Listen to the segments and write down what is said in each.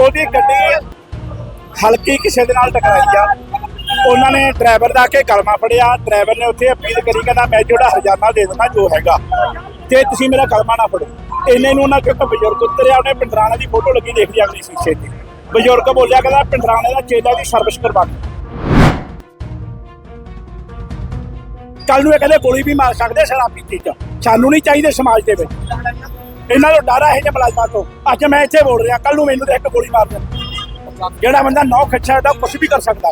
ਉਹਦੀ ਗੱਡੀ ਹਲਕੀ ਕਿਸੇ ਦੇ ਨਾਲ ਟਕਰਾਈ ਆ। ਉਹਨਾਂ ਨੇ ਡਰਾਈਵਰ ਦਾ ਕੇ ਕਲਮਾ ਫੜਿਆ। ਡਰਾਈਵਰ ਨੇ ਉੱਥੇ ਅਪੀਲ ਕਰੀ, ਕਹਿੰਦਾ ਮੈਂ ਜਿਹੜਾ ਹਰਜਾਨਾ ਦੇ ਦਿੰਦਾ, ਜੋ ਹੈਗਾ। ਤੇ ਤੁਸੀਂ ਮੇਰਾ ਕਲਮਾ ਨਾ ਫੜੋ। ਇੰਨੇ ਨੂੰ ਉਹਨਾਂ ਕਿਉਂਕਿ ਬਜ਼ੁਰਗ ਉਤਰਿਆ, ਉਹਨੇ ਪਿੰਡਰਾਣੇ ਦੀ ਫੋਟੋ ਲੱਗੀ, ਦੇਖ ਲਈ ਅਗਲੀ ਸ਼ੀਸ਼ੇ ਤੇ ਬਜ਼ੁਰਗ ਬੋਲਿਆ, ਕਹਿੰਦਾ ਪਿੰਡਰਾਣੇ ਦਾ ਚੇਲਾ ਦੀ ਸਰਵਿਸ ਕਰਵਾ ਦਿਓ। ਕੱਲ ਨੂੰ ਇਹ ਕਹਿੰਦੇ ਗੋਲੀ ਵੀ ਮਾਰ ਸਕਦੇ ਸ਼ਰਾਬ ਪੀਤੀ ਚ ਸਾਨੂੰ ਨਹੀਂ ਚਾਹੀਦੇ ਸਮਾਜ ਦੇ ਵਿੱਚ। ਇਹਨਾਂ ਨੂੰ ਡਰ ਹੈ ਇਹ ਮੁਲਾਜ਼ਮਾਂ ਤੋਂ। ਅੱਜ ਮੈਂ ਇੱਥੇ ਬੋਲ ਰਿਹਾ ਕੱਲ ਨੂੰ ਮੈਨੂੰ ਤੇ ਇੱਕ ਗੋਲੀ ਮਾਰ ਦੇ ਜਿਹੜਾ ਬੰਦਾ ਨੌ ਖੱਛਾ ਦਾ ਕੁਝ ਵੀ ਕਰ ਸਕਦਾ।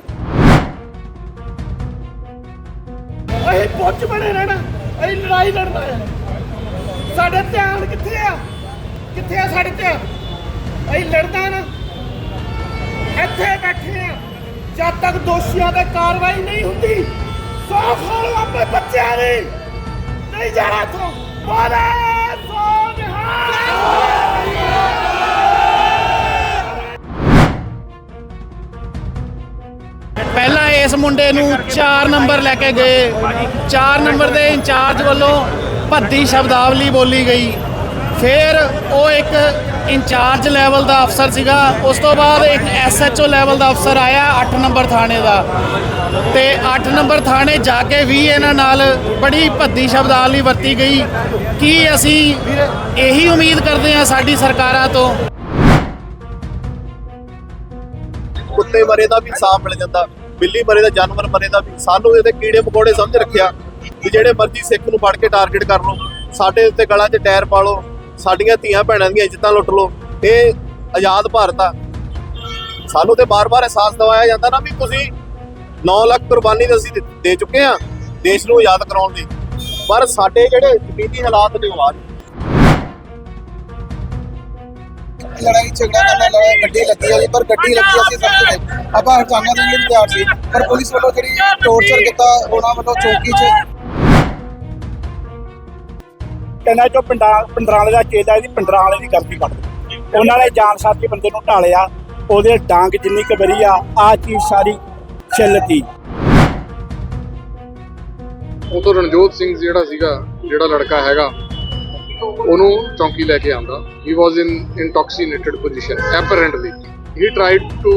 ਅਸੀਂ ਪੁੱਛ ਬਣੇ ਰਹਿਣਾ। ਅਸੀਂ ਲੜਾਈ ਲੜਨਾ ਹੈ। ਸਾਡਾ ਧਿਆਨ ਕਿੱਥੇ ਆ? ਕਿੱਥੇ ਆ ਸਾਡੇ ਧਿਆਨ? ਅਸੀਂ ਲੜਦਾ ਨਾ। ਇੱਥੇ ਬੈਠੇ ਆ। ਜਦ ਤੱਕ ਦੋਸ਼ੀਆਂ ਤੇ ਕਾਰਵਾਈ ਨਹੀਂ ਹੁੰਦੀ ਸੌ ਖੋਲ ਆਪਣੇ ਬੱਚਿਆਂ ਦੀ ਨਹੀਂ ਜਾਣਾ ਤੋਂ। ਬੋਲੇ ਸੋ ਪਹਿਲਾਂ ਇਸ ਮੁੰਡੇ ਨੂੰ 4 ਨੰਬਰ ਲੈ ਕੇ ਗਏ। 4 ਨੰਬਰ ਦੇ ਇੰਚਾਰਜ ਵੱਲੋਂ ਭੱਦੀ ਸ਼ਬਦਾਵਲੀ ਬੋਲੀ ਗਈ। ਫਿਰ ਉਹ ਇੱਕ ਇੰਚਾਰਜ ਲੈਵਲ ਦਾ ਅਫਸਰ ਸੀਗਾ। ਉਸ ਤੋਂ ਬਾਅਦ ਇੱਕ ਐਸਐਚਓ ਲੈਵਲ ਦਾ ਅਫਸਰ ਆਇਆ 8 ਨੰਬਰ ਥਾਣੇ ਦਾ। ਤੇ 8 ਨੰਬਰ ਥਾਣੇ ਜਾ ਕੇ ਵੀ ਇਹਨਾਂ ਨਾਲ ਬੜੀ ਭੱਦੀ ਸ਼ਬਦਾਵਲੀ ਵਰਤੀ ਗਈ। ਕੀ ਅਸੀਂ ਇਹੀ ਉਮੀਦ ਕਰਦੇ ਹਾਂ ਸਾਡੀ ਸਰਕਾਰਾਂ ਤੋਂ? ਕੁੱਤੇ ਮਰੇ ਦਾ ਵੀ ਇਨਸਾਫ ਮਿਲ ਜਾਂਦਾ। ਬਿੱਲੀ ਮਰੇ ਦਾ, ਜਾਨਵਰ ਮਰੇ ਦਾ ਵੀ। ਸਾਨੂੰ ਇਹਦੇ ਕੀੜੇ ਮਕੌੜੇ ਸਮਝ ਰੱਖਿਆ ਵੀ ਜਿਹੜੇ ਮਰਜ਼ੀ ਸਿੱਖ ਨੂੰ ਫੜ ਕੇ ਟਾਰਗੇਟ ਕਰ ਲਓ। ਸਾਡੇ ਉੱਤੇ ਗਲਾਂ 'ਚ ਟਾਇਰ ਪਾ ਲਓ। ਸਾਡੀਆਂ ਧੀਆਂ ਭੈਣਾਂ ਦੀਆਂ ਇੱਜ਼ਤਾਂ ਲੁੱਟ ਲਓ। ਇਹ ਆਜ਼ਾਦ ਭਾਰਤ ਆ। ਸਾਨੂੰ ਤੇ ਬਾਰ-ਬਾਰ ਅਹਿਸਾਸ ਦਿਵਾਇਆ ਜਾਂਦਾ ਨਾ ਵੀ ਤੁਸੀਂ 9 ਲੱਖ ਕੁਰਬਾਨੀ ਤਾਂ ਅਸੀਂ ਦੇ- ਚੁੱਕੇ ਆ ਦੇਸ਼ ਨੂੰ ਆਜ਼ਾਦ ਕਰਾਉਣ ਦੀ ਪਰ ਸਾਡੇ ਜਿਹੜੇ ਜ਼ਮੀਨੀ ਹਾਲਾਤ ਨੇ ਉਹ ਆ ਲੜਾਈ ਝਗੜਾ ਕਰਨ, ਲੜਾਈ ਗੱਡੀ ਲੱਗੀ ਹੋਈ, ਪਰ ਗੱਡੀ ਲੱਗੀ ਅਸੀਂ ਸਮਝਦੇ ਆਪਾਂ ਹਟਾਉਣਾ ਦੇ ਤਿਆਰ ਸੀ, ਪਰ ਪੁਲਿਸ ਵੱਲੋਂ ਜਿਹੜੀ ਟੋਰਚਰ ਕੀਤਾ, ਉਹਨਾਂ ਵੱਲੋਂ ਚੌਕੀ 'ਚ ਕਹਿੰਦਾ ਜੋ ਪਿੰਡਾਂ ਪਿੰਡਰਾਲੇ ਦਾ ਚੇਲਾ ਇਹਦੀ ਪਿੰਡਰਾਲੇ ਦੀ ਗਲਤੀ ਕੱਢ ਦਿਓ। ਉਹਨਾਂ ਨੇ ਜਾਨ ਸਾਥੀ ਬੰਦੇ ਨੂੰ ਢਾਲਿਆ, ਉਹਦੇ ਡਾਂਗ ਜਿੰਨੀ ਕੁ ਵਰੀ ਆ ਆ ਚੀਜ਼ ਸਾਰੀ ਛਿੱਲਤੀ ਉਹ ਤੋਂ ਰਣਜੋਤ ਸਿੰਘ ਜਿਹੜਾ ਸੀਗਾ, ਜਿਹੜਾ ਲੜਕਾ ਹੈਗਾ, ਉਹਨੂੰ ਚੌਂਕੀ ਲੈ ਕੇ ਆਂਦਾ ਹੀ was in intoxicated position apparently he tried to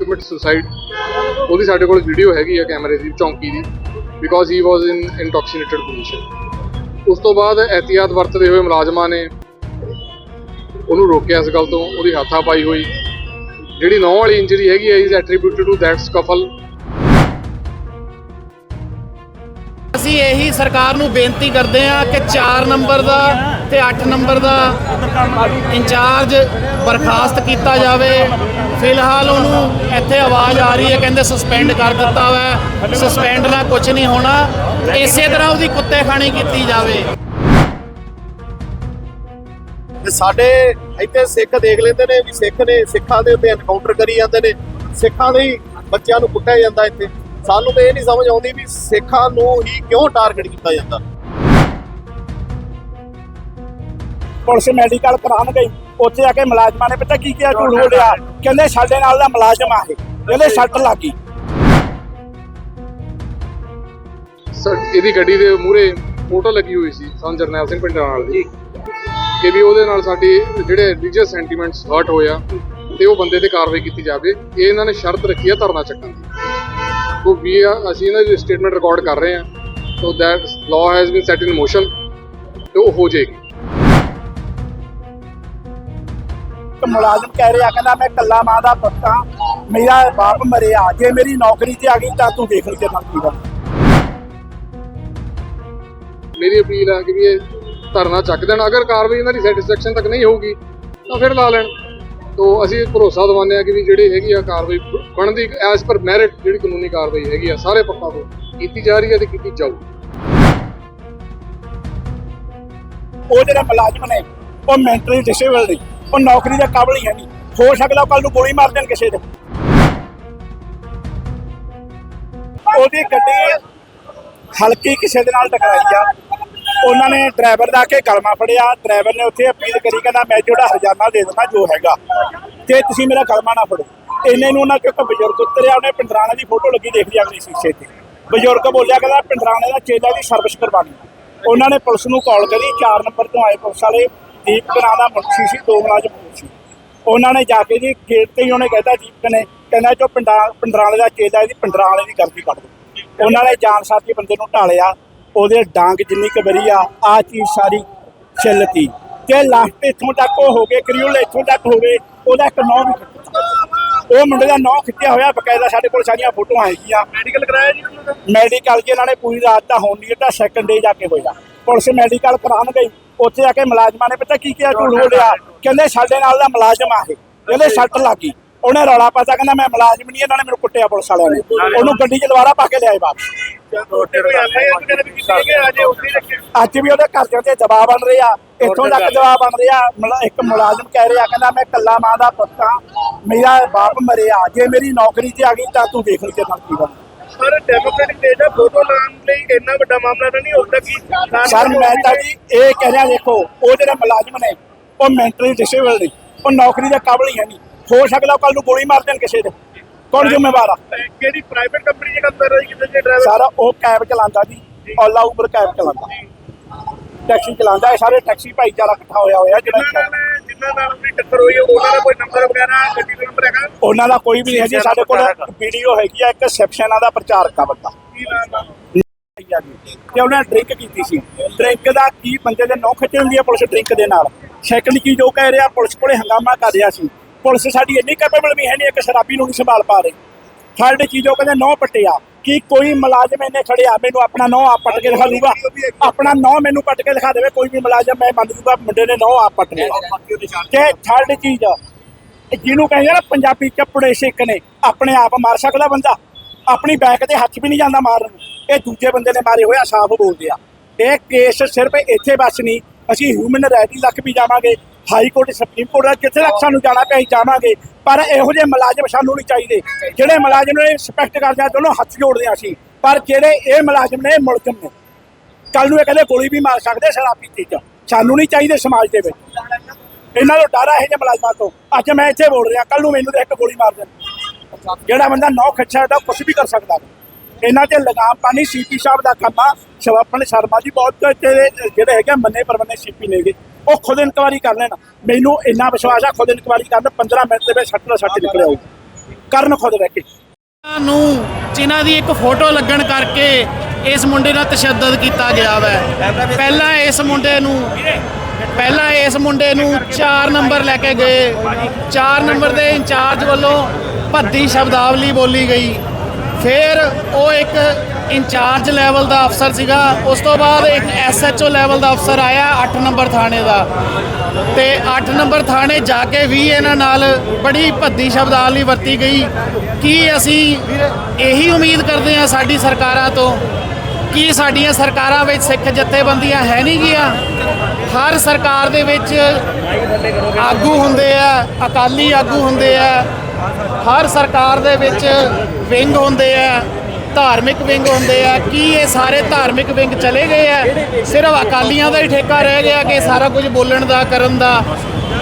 commit suicide ਉਹਦੀ ਸਾਡੇ ਕੋਲ ਵੀਡੀਓ ਹੈਗੀ ਆ ਕੈਮਰੇ ਦੀ, ਚੌਂਕੀ ਦੀ because he was in intoxicated position ਉਸ ਤੋਂ ਬਾਅਦ ਐਹਤਿਆਤ ਵਰਤਦੇ ਹੋਏ ਮੁਲਾਜ਼ਮਾਂ ਨੇ ਉਹਨੂੰ ਰੋਕਿਆ ਇਸ ਗੱਲ ਤੋਂ, ਉਹਦੀ ਹੱਥਾ ਪਾਈ ਹੋਈ। ਜਿਹੜੀ ਨੌ ਵਾਲੀ ਇੰਜਰੀ ਹੈਗੀ ਹੈ is attributed to that scuffle ਅਸੀਂ ਇਹੀ ਸਰਕਾਰ ਨੂੰ ਬੇਨਤੀ ਕਰਦੇ ਹਾਂ ਕਿ 4 ਨੰਬਰ ਦਾ ਤੇ 8 ਨੰਬਰ ਦਾ ਇੰਚਾਰਜ ਬਰਖਾਸਤ ਕੀਤਾ ਜਾਵੇ। ਫਿਲਹਾਲ ਉਹਨੂੰ ਇੱਥੇ ਆਵਾਜ਼ ਆ ਰਹੀ ਹੈ, ਕਹਿੰਦੇ ਸਸਪੈਂਡ ਕਰ ਦਿੱਤਾ ਹੋਇਆ ਸਸਪੈਂਡ ਨਾਲ ਕੁਝ ਨਹੀਂ ਹੋਣਾ। ਇਸੇ ਤਰ੍ਹਾਂ ਉਹਦੀ ਕੁੱਤੇ ਖਾਣੀ ਕੀਤੀ ਜਾਵੇ। ਤੇ ਸਾਡੇ ਇੱਥੇ ਸਿੱਖ ਦੇਖ ਲੈਂਦੇ ਨੇ ਵੀ ਸਿੱਖ ਨੇ ਸਿੱਖਾਂ ਦੇ ਉੱਤੇ ਐਨਕਾਊਂਟਰ ਕਰੀ ਜਾਂਦੇ ਨੇ। ਸਿੱਖਾਂ ਦੇ ਬੱਚਿਆਂ ਨੂੰ ਕੁੱਟਿਆ ਜਾਂਦਾ ਇੱਥੇ। ਸਾਨੂੰ ਤਾਂ ਇਹ ਨਹੀਂ ਸਮਝ ਆਉਂਦੀ ਵੀ ਸਿੱਖਾਂ ਨੂੰ ਹੀ ਕਿਉਂ ਟਾਰਗੇਟ ਕੀਤਾ ਜਾਂਦਾ। ਪੁਲਿਸ ਮੈਡੀਕਲ ਕਰਾਉਣ ਗਈ। ਉੱਥੇ ਆ ਕੇ ਮੁਲਾਜ਼ਮਾਂ ਨੇ ਪਤਾ ਕੀ ਕਿਹਾ ਝੂਠ ਬੋਲਿਆ। ਕਹਿੰਦੇ ਸਾਡੇ ਨਾਲ ਦਾ ਮੁਲਾਜ਼ਮ ਆ ਇਹ। ਕਹਿੰਦੇ ਸੱਟ ਲੱਗੀ ਸਰ ਇਹਦੀ ਗੱਡੀ ਦੇ ਮੂਹਰੇ ਫੋਟੋ ਲੱਗੀ ਹੋਈ ਸੀ ਸੰਤ ਜਰਨੈਲ ਸਿੰਘ ਪਿੰਡਾਂ ਨਾਲ ਦੀ। ਕਿ ਵੀ ਉਹਦੇ ਨਾਲ ਸਾਡੀ ਜਿਹੜੇ ਰਿਲੀਜੀਅਸ ਸੈਂਟੀਮੈਂਟਸ ਹਰਟ ਹੋਇਆ ਤੇ ਉਹ ਬੰਦੇ ਤੇ ਕਾਰਵਾਈ ਕੀਤੀ ਜਾਵੇ। ਇਹ ਇਹਨਾਂ ਨੇ ਸ਼ਰਤ ਰੱਖੀ ਹੈ ਧਰਨਾ ਚੱਕਣ ਦੀ। ਸੋ ਵੀ ਆ ਅਸੀਂ ਇਹਨਾਂ ਦੀ ਸਟੇਟਮੈਂਟ ਰਿਕਾਰਡ ਕਰ ਰਹੇ ਹਾਂ so that law has been set in motion ਤੇ ਉਹ ਹੋ ਜਾਏਗੀ ਮੁਲਾਜ਼ਮ ਕਹਿ ਰਿਹਾ ਕਹਿੰਦਾ ਮੈਂ ਕੱਲਾ ਮਾਂ ਦਾ ਪੁੱਤ ਹਾਂ ਮੇਰਾ ਬਾਪ ਮਰਿਆ ਜੇ ਮੇਰੀ ਨੌਕਰੀ ਤੇ ਆ ਗਈ ਤਾਂ ਤੂੰ ਦੇਖ ਲਈ ਤੇ ਨਾਲ ਕੀ ਬਣਦਾ ਮੇਰੀ ਅਪੀਲ ਹੈ ਕਿ ਵੀ ਇਹ ਧਰਨਾ ਚੱਕ ਦੇਣ ਅਗਰ ਕਾਰਵਾਈ ਇਹਨਾਂ ਦੀ ਸੈਟੀਸਫੈਕਸ਼ਨ ਤੱਕ ਨਹੀਂ ਹੋਊਗੀ ਤਾਂ ਫਿਰ ਲਾ ਲੈਣ ਤੋ ਅਸੀਂ ਭਰੋਸਾ ਦਿਵਾਉਂਦੇ ਆ ਕਿ ਵੀ ਜਿਹੜੀ ਹੈਗੀ ਆ ਕਾਰਵਾਈ ਬਣਦੀ ਐਸ ਪਰ ਮੈਰਿਟ ਜਿਹੜੀ ਕਾਨੂੰਨੀ ਕਾਰਵਾਈ ਹੈਗੀ ਆ, ਸਾਰੇ ਪੱਖਾਂ ਤੋਂ ਕੀਤੀ ਜਾ ਰਹੀ ਹੈ ਤੇ ਕੀਤੀ ਜਾਊ। ਉਹ ਜਿਹੜੇ ਮੁਲਾਜ਼ਮ ਨੇ, ਉਹ ਮੈਂਟਲੀ ਡਿਸੇਬਲ ਨੇ, ਉਹ ਨੌਕਰੀ ਦਾ ਕਾਬਲ ਹੀ ਹੈ ਨਹੀਂ। ਹੋ ਸਕਦਾ ਕੱਲ ਨੂੰ ਗੋਲੀ ਮਾਰ ਦੇਣ ਕਿਸੇ ਦੇ। ਉਹਦੀ ਗੱਡੀ ਹਲਕੀ ਕਿਸੇ ਦੇ ਨਾਲ ਟਕਰਾਈ ਆ। ਉਹਨਾਂ ਨੇ ਡਰਾਈਵਰ ਦਾ ਕੇ ਕਲਮਾ ਫੜਿਆ, ਡਰਾਈਵਰ ਨੇ ਉੱਥੇ ਅਪੀਲ ਕਰੀ, ਕਹਿੰਦਾ ਮੈਂ ਜਿਹੜਾ ਹਰਜਾਨਾ ਦੇ ਦਿੰਦਾ ਜੋ ਹੈਗਾ। ਤੇ ਤੁਸੀਂ ਮੇਰਾ ਕਲਮਾ ਨਾ ਫੜੋ। ਇੰਨੇ ਨੂੰ ਉਹਨਾਂ ਚੋਂ ਇੱਕ ਬਜ਼ੁਰਗ ਉਤਰਿਆ, ਉਹਨੇ ਪਿੰਡਰਾਣੇ ਦੀ ਫੋਟੋ ਲੱਗੀ ਦੇਖ ਲਿਆ ਅਗਲੀ ਸ਼ੀਸ਼ੇ ਤੇ। ਬਜ਼ੁਰਗ ਬੋਲਿਆ, ਕਹਿੰਦਾ ਪਿੰਡਰਾਣੇ ਦਾ ਚੇਲਾ ਦੀ ਸਰਵਿਸ ਕਰਵਾਉਣੀ ਉਹਨਾਂ ਨੇ ਪੁਲਿਸ ਨੂੰ ਕਾਲ ਕਰੀ 4 ਨੰਬਰ ਤੋਂ ਆਏ ਪੁਲਿਸ ਵਾਲੇ ਦੀਪਕ ਨਾਂ ਦਾ ਮੁਨਸ਼ੀ ਸੀ, ਦੋ ਮੁਲਾਜ਼ਮ ਸੀ। ਉਹਨਾਂ ਨੇ ਜਾ ਕੇ ਜੀ ਗੇਟ ਤੇ ਹੀ ਉਹਨੇ ਕਹਿੰਦਾ ਦੀਪਕ ਨੇ ਕਹਿੰਦਾ ਜੋ ਪਿੰਡਾਂ ਪਿੰਡਰਾਣੇ ਦਾ ਚੇਲਾ ਇਹਦੀ ਪਿੰਡਰਾਣੇ ਦੀ ਗਲਤੀ ਕੱਢ ਦਿਓ। ਉਹਨਾਂ ਨੇ ਜਾਨ ਸਾਥੀ ਬੰਦੇ ਨੂੰ ਢਾਲਿਆ ਉਹਦੇ ਡਾਂਗ ਜਿੰਨੀ ਕੁ ਵਰੀ ਆ ਆ ਚੀਜ਼ ਸਾਰੀ ਛਿੱਲਤੀ। ਤੇ ਲਾਸਟ ਇੱਥੋਂ ਤੱਕ ਉਹ ਹੋ ਗਏ ਕਰੀਉਲ ਇੱਥੋਂ ਤੱਕ ਹੋ ਗਏ ਉਹਦਾ ਇੱਕ ਨੌ ਵੀ। ਉਹ ਮੁੰਡੇ ਦਾ ਨੌ ਖਿੱਚਿਆ ਹੋਇਆ ਬਕਾਇਦਾ ਸਾਡੇ ਕੋਲ ਸਾਰੀਆਂ ਫੋਟੋਆਂ ਹੈਗੀਆਂ। ਮੈਡੀਕਲ ਕਰਾਇਆ ਜੀ ਮੈਡੀਕਲ ਜੀ ਇਹਨਾਂ ਨੇ ਪੂਰੀ ਰਾਤ ਦਾ ਹੋਣ ਨਹੀਂ ਤਾਂ ਸੈਕੰਡ ਡੇ ਜਾ ਕੇ ਹੋਇਆ। ਪੁਲਿਸ ਮੈਡੀਕਲ ਕਰਾਉਣ ਗਈ। ਉੱਥੇ ਜਾ ਕੇ ਮੁਲਾਜ਼ਮਾਂ ਨੇ ਪਤਾ ਕੀ ਕਿਹਾ ਝੂਠ ਬੋਲਿਆ। ਕਹਿੰਦੇ ਸਾਡੇ ਨਾਲ ਦਾ ਮੁਲਾਜ਼ਮ ਆ ਇਹ। ਕਹਿੰਦੇ ਸੱਟ ਲੱਗੀ ਉਹਨੇ ਰੌਲਾ ਪਾਤਾ ਕਹਿੰਦਾ ਮੈਂ ਮੁਲਾਜ਼ਮ ਨਹੀਂ ਇਹਨਾਂ ਨੇ ਮੈਨੂੰ ਕੁੱਟਿਆ ਪੁਲਿਸ ਵਾਲਿਆਂ ਨੇ। ਉਹਨੂੰ ਗੱਡੀ 'ਚ ਲਵਾਰਾ ਪਾ ਕੇ ਲਿਆਏ ਵਾਪਸ। ਅੱਜ ਵੀ ਉਹਦੇ ਘਰਦਿਆਂ ਤੇ ਦਬਾਅ ਬਣ ਰਿਹਾ। ਇੱਥੋਂ ਤੱਕ ਦਬਾਅ ਬਣ ਰਿਹਾ। ਇੱਕ ਮੁਲਾਜ਼ਮ ਕਹਿ ਰਿਹਾ ਕਹਿੰਦਾ ਮੈਂ ਕੱਲਾ ਮਾਂ ਦਾ ਪੁੱਤ ਹਾਂ। ਮੇਰਾ ਬਾਪ ਮਰਿਆ। ਜੇ ਮੇਰੀ ਨੌਕਰੀ ਤੇ ਆ ਗਈ ਤਾਂ ਤੂੰ ਦੇਖ ਲਈ ਤੇ ਨਾਲ ਕੀ ਬਣਦਾ ਪਰ ਡੈਮੋਕ੍ਰੈਟਿਕ ਦੇਸ਼ ਦਾ ਫੋਟੋ ਲਾਉਣ ਲਈ ਇੰਨਾ ਵੱਡਾ ਮਾਮਲਾ ਤਾਂ ਨਹੀਂ ਹੁੰਦਾ ਕਿ ਸਰ ਮੈਂ ਤਾਂ ਜੀ ਇਹ ਕਹਿ ਰਿਹਾ ਦੇਖੋ ਉਹ ਜਿਹੜੇ ਮੁਲਾਜ਼ਮ ਨੇ ਉਹ ਮੈਂਟਲੀ ਡਿਸੇਬਲ ਨੇ। ਉਹ ਨੌਕਰੀ ਦੇ ਕਾਬਲ ਹੀ ਹੈ ਨਹੀਂ। ਹੋ ਸਕਦਾ ਕੱਲ ਨੂੰ ਗੋਲੀ ਮਾਰ ਦੇਣ ਕਿਸੇ ਦੇ। ਕੌਣ ਜ਼ਿੰਮੇਵਾਰ ਆ? ਕਿਹੜੀ ਪ੍ਰਾਈਵੇਟ ਕੰਪਨੀ ਕੰਮ ਕਰ ਰਹੀ ਕਿਤੇ ਡਰਾਈਵਰ ਸਾਰਾ ਉਹ ਕੈਬ ਚਲਾਉਂਦਾ ਜੀ ਓਲਾ ਉਬਰ ਕੈਬ ਚਲਾਉਂਦਾ। ਟੈਕਸੀ ਚਲਾਉਂਦਾ ਇਹ ਸਾਰੇ ਟੈਕਸੀ ਭਾਈਚਾਰਾ ਇਕੱਠਾ ਹੋਇਆ ਹੋਇਆ ਜਿਹੜਾ ਜਿਨ੍ਹਾਂ ਨਾਲ ਉਹਦੀ ਟੱਕਰ ਹੋਈ ਹੈ, ਉਹਨਾਂ ਦਾ ਕੋਈ ਨੰਬਰ ਵਗੈਰਾ ਗੱਡੀ ਦਾ ਨੰਬਰ ਹੈਗਾ? ਉਹਨਾਂ ਦਾ ਕੋਈ ਵੀ ਨਹੀਂ ਹੈ ਜੀ ਸਾਡੇ ਕੋਲ ਵੀਡੀਓ ਹੈਗੀ। ਆ ਇੱਕ ਸੈਪਸ਼ਨਾਂ ਦਾ ਪ੍ਰਚਾਰਕ ਆ? ਬੰਦਾ। ਤੇ ਉਹਨੇ ਡਰਿੰਕ ਕੀਤੀ ਸੀ। ਡਰਿੰਕ ਦਾ ਕੀ ਬੰਦੇ ਦੇ ਨੌ ਖਿੱਚ ਹੁੰਦੀ ਆ ਪੁਲਿਸ ਡਰਿੰਕ ਦੇ ਨਾਲ। ਸੈਕੰਡ ਚੀਜ਼ ਉਹ ਕਹਿ ਰਿਹਾ ਪੁਲਿਸ ਕੋਲੇ ਹੰਗਾਮਾ ਕਰ ਰਿਹਾ ਸੀ। ਪੁਲਿਸ ਸਾਡੀ ਇੰਨੀ ਕੈਪੇਬਲ ਵੀ ਹੈ ਨਹੀਂ ਇੱਕ ਸ਼ਰਾਬੀ ਨੂੰ ਨਹੀਂ ਸੰਭਾਲ ਪਾ ਰਹੀ। ਥਰਡ ਚੀਜ਼ ਉਹ ਕਹਿੰਦੇ ਨੌ ਪੱਟਿਆ ਕਿ ਕੋਈ ਮੁਲਾਜ਼ਮ ਇਹਨੇ ਖੜਿਆ ਮੈਨੂੰ ਆਪਣਾ ਨੌ ਆਪ ਪੱਟ ਕੇ ਦਿਖਾ ਦੂਗਾ। ਆਪਣਾ ਨੌ ਮੈਨੂੰ ਪੱਟ ਕੇ ਦਿਖਾ ਦੇਵੇ ਕੋਈ ਵੀ ਮੁਲਾਜ਼ਮ ਮੈਂ ਮੰਨ ਜੂਗਾ ਮੁੰਡੇ ਨੇ ਨੌ ਆਪ ਪੱਟ ਲਿਆ। ਤੇ ਥਰਡ ਚੀਜ਼ ਜਿਹਨੂੰ ਕਹਿੰਦੇ ਨਾ ਪੰਜਾਬੀ ਚੱਪੜੇ ਸਿੱਖ ਨੇ ਆਪਣੇ ਆਪ ਮਾਰ ਸਕਦਾ ਬੰਦਾ। ਆਪਣੀ ਬੈਕ ਤੇ ਹੱਥ ਵੀ ਨਹੀਂ ਜਾਂਦਾ ਮਾਰਨ। ਇਹ ਦੂਜੇ ਬੰਦੇ ਨੇ ਮਾਰੇ ਹੋਇਆ ਸਾਫ਼ ਬੋਲਦੇ ਆ। ਇਹ ਕੇਸ ਸਿਰਫ ਇੱਥੇ ਬਸ ਨਹੀਂ ਅਸੀਂ ਹਿਊਮਨ ਰਾਈਟ ਲੱਖ ਵੀ ਜਾਵਾਂਗੇ। ਹਾਈ ਕੋਰਟ, ਸੁਪਰੀਮ ਕੋਰਟ ਦਾ ਜਿੱਥੇ ਤੱਕ ਸਾਨੂੰ ਜਾਣਾ ਪਿਆ ਅਸੀਂ ਜਾਵਾਂਗੇ, ਪਰ ਇਹੋ ਜਿਹੇ ਮੁਲਾਜ਼ਮ ਸਾਨੂੰ ਨਹੀਂ ਚਾਹੀਦੇ। ਜਿਹੜੇ ਮੁਲਾਜ਼ਮ ਨੇ ਰਿਸਪੈਕਟ ਕਰਦੇ ਆ ਦੋਨੋਂ ਹੱਥ ਜੋੜਦੇ ਆ ਅਸੀਂ। ਪਰ ਜਿਹੜੇ ਇਹ ਮੁਲਾਜ਼ਮ ਨੇ ਮੁਲਜ਼ਮ ਨੇ। ਕੱਲ ਨੂੰ ਇਹ ਕਹਿੰਦੇ ਗੋਲੀ ਵੀ ਮਾਰ ਸਕਦੇ ਸ਼ਰਾਬ ਪੀਤੀ ਚ। ਸਾਨੂੰ ਨਹੀਂ ਚਾਹੀਦੇ ਸਮਾਜ ਦੇ ਵਿੱਚ। ਇਹਨਾਂ ਤੋਂ ਡਰ ਆ ਇਹ ਜਿਹੇ ਮੁਲਾਜ਼ਮਾਂ ਤੋਂ। ਅੱਜ ਮੈਂ ਇੱਥੇ ਬੋਲ ਰਿਹਾ ਕੱਲ ਨੂੰ ਮੈਨੂੰ ਤੇ ਇੱਕ ਗੋਲੀ ਮਾਰ ਦੇਣ। ਜਿਹੜਾ ਬੰਦਾ ਨੌ ਖੱਛਾ ਦਾ ਕੁਝ ਵੀ ਕਰ ਸਕਦਾ। ਇਹਨਾਂ ਤੇ ਲਗਾਮ ਪਾਣੀ ਸੀਪੀ ਸਾਹਿਬ ਦਾ ਕੰਮ ਆ ਸ਼ਵਪਨ ਸ਼ਰਮਾ ਜੀ ਬਹੁਤ ਤੇ ਜਿਹੜੇ ਹੈਗੇ ਮੰਨੇ ਪਰਮੰਨੇ ਸੀਪੀ ਨੇਗੇ। ਉਹ ਖੁਦ ਇਨਕੁਆਰੀ ਕਰ ਲੈਣ। ਮੈਨੂੰ ਇੰਨਾ ਵਿਸ਼ਵਾਸ ਆ, ਖੁਦ ਇਨਕੁਆਰੀ ਕਰਨ 15 ਮਿੰਟ ਦੇ ਵਿੱਚ ਸੱਟ ਦਾ ਸੱਟ ਨਿਕਲਿਆ ਹੋਊ। ਕਰਨ ਖੁਦ ਬਹਿ ਕੇ। ਨੂੰ, ਜਿਨ੍ਹਾਂ ਦੀ ਇੱਕ ਫੋਟੋ ਲੱਗਣ ਕਰਕੇ ਇਸ ਮੁੰਡੇ ਨਾਲ ਤਸ਼ੱਦਦ ਕੀਤਾ ਗਿਆ ਵੈ। ਪਹਿਲਾਂ ਇਸ ਮੁੰਡੇ ਨੂੰ, ਪਹਿਲਾਂ ਇਸ ਮੁੰਡੇ ਨੂੰ 4 ਨੰਬਰ ਲੈ ਕੇ ਗਏ। 4 ਨੰਬਰ ਦੇ ਇੰਚਾਰਜ ਵੱਲੋਂ ਭੱਦੀ ਸ਼ਬਦਾਵਲੀ ਬੋਲੀ ਗਈ। ਫਿਰ ਉਹ ਇੱਕ ਇੰਚਾਰਜ ਲੈਵਲ ਦਾ ਅਫਸਰ ਸੀਗਾ। ਉਸ ਤੋਂ ਬਾਅਦ ਇੱਕ ਐਸਐਚਓ ਲੈਵਲ ਦਾ ਅਫਸਰ ਆਇਆ 8 ਨੰਬਰ ਥਾਣੇ ਦਾ। ਤੇ 8 ਨੰਬਰ ਥਾਣੇ ਜਾ ਕੇ ਵੀ ਇਹਨਾਂ ਨਾਲ ਬੜੀ ਭੱਦੀ ਸ਼ਬਦਾਵਲੀ ਵਰਤੀ ਗਈ। ਕੀ ਅਸੀਂ ਇਹੀ ਉਮੀਦ ਕਰਦੇ ਹਾਂ ਸਾਡੀ ਸਰਕਾਰਾਂ ਤੋਂ ਕਿ ਸਾਡੀਆਂ ਸਰਕਾਰਾਂ ਵਿੱਚ ਸਿੱਖ ਜਥੇਬੰਦੀਆਂ ਹੈ ਨਹੀਂ ਗੀਆਂ? ਹਰ ਸਰਕਾਰ ਦੇ ਵਿੱਚ ਆਗੂ ਹੁੰਦੇ ਆ, ਅਕਾਲੀ ਆਗੂ ਹੁੰਦੇ ਆ ਹਰ ਸਰਕਾਰ ਦੇ ਵਿੱਚ ਵਿੰਗ ਹੁੰਦੇ ਆ, ਧਾਰਮਿਕ ਵਿੰਗ ਹੁੰਦੇ ਆ, ਕੀ ਇਹ ਸਾਰੇ ਧਾਰਮਿਕ ਵਿੰਗ ਚਲੇ ਗਏ ਆ? ਸਿਰਫ ਅਕਾਲੀਆਂ ਦਾ ਹੀ ਠੇਕਾ ਰਹਿ ਗਿਆ ਕਿ ਸਾਰਾ ਕੁਝ ਬੋਲਣ ਦਾ, ਕਰਨ ਦਾ?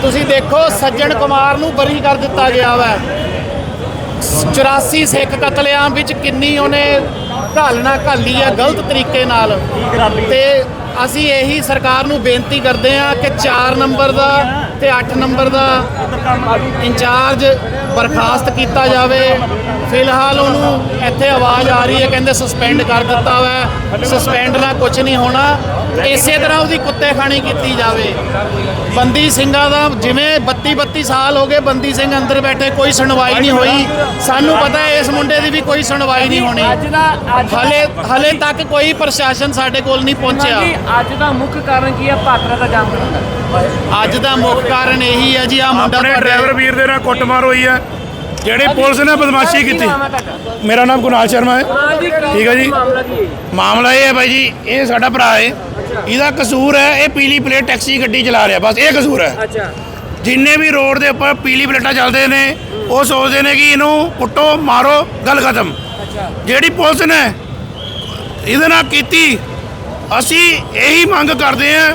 ਤੁਸੀਂ ਦੇਖੋ, ਸੱਜਣ ਕੁਮਾਰ ਨੂੰ ਬਰੀ ਕਰ ਦਿੱਤਾ ਗਿਆ ਵਾ। 84 ਸਿੱਖ ਕਤਲੇਆਮ ਵਿੱਚ ਕਿੰਨੀ ਉਹਨੇ ਘਾਲਣਾ ਘਾਲੀ ਆ ਗਲਤ ਤਰੀਕੇ ਨਾਲ। ਤੇ ਅਸੀਂ ਇਹੀ ਸਰਕਾਰ ਨੂੰ ਬੇਨਤੀ ਕਰਦੇ ਆ ਕਿ 4 ਨੰਬਰ ਦਾ ਤੇ 8 ਨੰਬਰ ਦਾ ਇੰਚਾਰਜ ਬਰਖਾਸਤ ਕੀਤਾ ਜਾਵੇ। ਫਿਲਹਾਲ ਉਹਨੂੰ ਇੱਥੇ ਆਵਾਜ਼ ਆ ਰਹੀ ਹੈ, ਕਹਿੰਦੇ ਸਸਪੈਂਡ ਕਰ ਦਿੱਤਾ ਹੋਇਆ ਸਸਪੈਂਡ ਨਾਲ ਕੁਝ ਨਹੀਂ ਹੋਣਾ। ਇਸੇ ਤਰ੍ਹਾਂ ਉਹਦੀ ਕੁੱਤੇ ਖਾਣੀ ਕੀਤੀ ਜਾਵੇ। ਬੰਦੀ ਸਿੰਘਾਂ ਦਾ ਜਿਵੇਂ 32 32 ਸਾਲ ਹੋ ਗਏ ਬੰਦੀ ਸਿੰਘ ਅੰਦਰ ਬੈਠੇ ਕੋਈ ਸੁਣਵਾਈ ਨਹੀਂ ਹੋਈ। ਸਾਨੂੰ ਪਤਾ ਹੈ ਇਸ ਮੁੰਡੇ ਦੀ ਵੀ ਕੋਈ ਸੁਣਵਾਈ ਨਹੀਂ ਹੋਣੀ। ਹਲੇ ਹਲੇ ਤੱਕ ਕੋਈ ਪ੍ਰਸ਼ਾਸਨ ਸਾਡੇ ਕੋਲ ਨਹੀਂ ਪਹੁੰਚਿਆ। ਹਾਂਜੀ, ਅੱਜ ਦਾ ਮੁੱਖ ਕਾਰਨ ਕੀ ਹੈ? ਪਾਤਰਾ ਦਾ ਜਾਮ ਅੱਜ ਦਾ ਮੁੱਖ ਕਾਰਨ ਇਹੀ ਹੈ ਜੀ ਆ ਮੁੰਡਾ ਡਰਾਈਵਰ ਵੀਰ ਦੇ ਨਾਲ ਕੁੱਟਮਾਰ ਹੋਈ ਹੈ। ਜਿਹੜੀ ਪੁਲਿਸ ਨੇ ਬਦਮਾਸ਼ੀ ਕੀਤੀ। ਮੇਰਾ ਨਾਮ ਕੁਨਾਲ ਸ਼ਰਮਾ ਹੈ। ਠੀਕ ਹੈ ਜੀ। ਮਾਮਲਾ ਇਹ ਹੈ ਬਾਈ ਜੀ ਇਹ ਸਾਡਾ ਭਰਾ ਹੈ। ਇਹਦਾ ਕਸੂਰ ਹੈ ਇਹ ਪੀਲੀ ਪਲੇਟ ਟੈਕਸੀ ਗੱਡੀ ਚਲਾ ਰਿਹਾ ਬਸ ਇਹ ਕਸੂਰ ਹੈ। ਅੱਛਾ। ਜਿੰਨੇ ਵੀ ਰੋਡ ਦੇ ਉੱਪਰ ਪੀਲੀ ਪਲੇਟਾਂ ਚੱਲਦੇ ਨੇ ਉਹ ਸੋਚਦੇ ਨੇ ਕਿ ਇਹਨੂੰ ਕੁੱਟੋ ਮਾਰੋ ਗੱਲ ਖਤਮ। ਜਿਹੜੀ ਪੁਲਿਸ ਨੇ ਇਹਦੇ ਨਾਲ ਕੀਤੀ ਅਸੀਂ ਇਹੀ ਮੰਗ ਕਰਦੇ ਹਾਂ